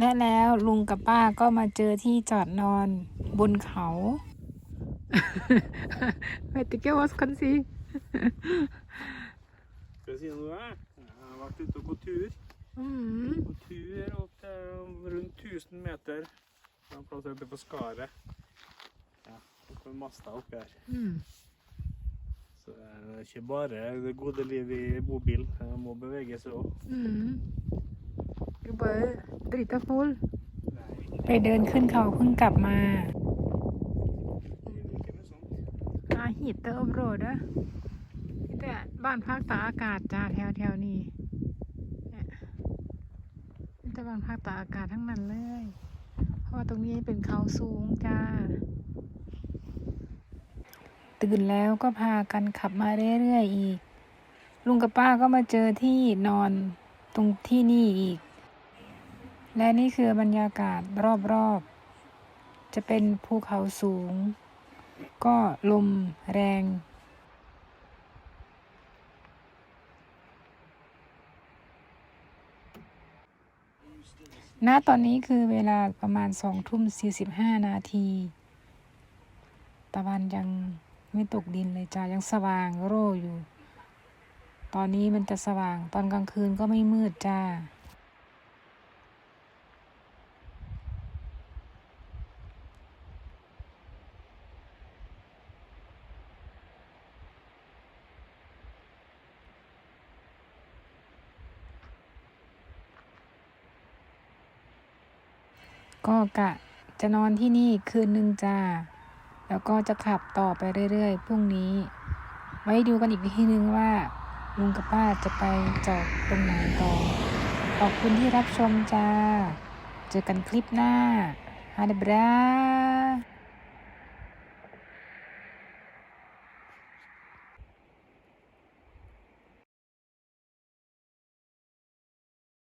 และแล้วลุงกับป้าก็มาเจอที่จอดนอนบนเขา Vet ikke hva skal si. Skal jeg si noe? Jeg har vært ute og gått tur. Mm. På tur opp til rundt 1000 meter. Det er en plass ute på Skaret. Ja, oppe med masta oppi her. Mm. Så det er ikke bare det gode liv i bobil. Jeg må bevege seg òg. Mm. Du bare drita full ไปเดินขึ้นเขาเพิ่งกลับมา อาหิตเตอร์โรดอะนี่แต่บ้านพักตากอากาศจ้าแถวแถวๆนี้เนี่ยนี่แต่บ้านพักตากอากาศทั้งนั้นเลย เพราะว่าตรงนี้เป็นเขาสูงจ้า ตื่นแล้วก็พากันขับมาเรื่อยๆอีก ลุงกับป้าก็มาเจอที่นอนตรงที่นี่อีก และนี่คือบรรยากาศรอบๆ จะเป็นภูเขาสูง ก็ลมแรงณตอนนี้คือเวลาประมาณสองทุ่มสี่สิบห้านาที ตะวันยังไม่ตกดินเลยจ้ายังสว่างโร่อยู่ ตอนนี้มันจะสว่างตอนกลางคืนก็ไม่มืดจ้า ก็กะจะนอนที่นี่คืนหนึ่งจ้า แล้วก็จะขับต่อไปเรื่อยๆพรุ่งนี้ ไว้ดูกันอีกทีนึงว่าลุงกับป้าจะไปจอดตรงไหนต่อ ขอบคุณที่รับชมจ้า เจอกันคลิปหน้าฮาเดบรา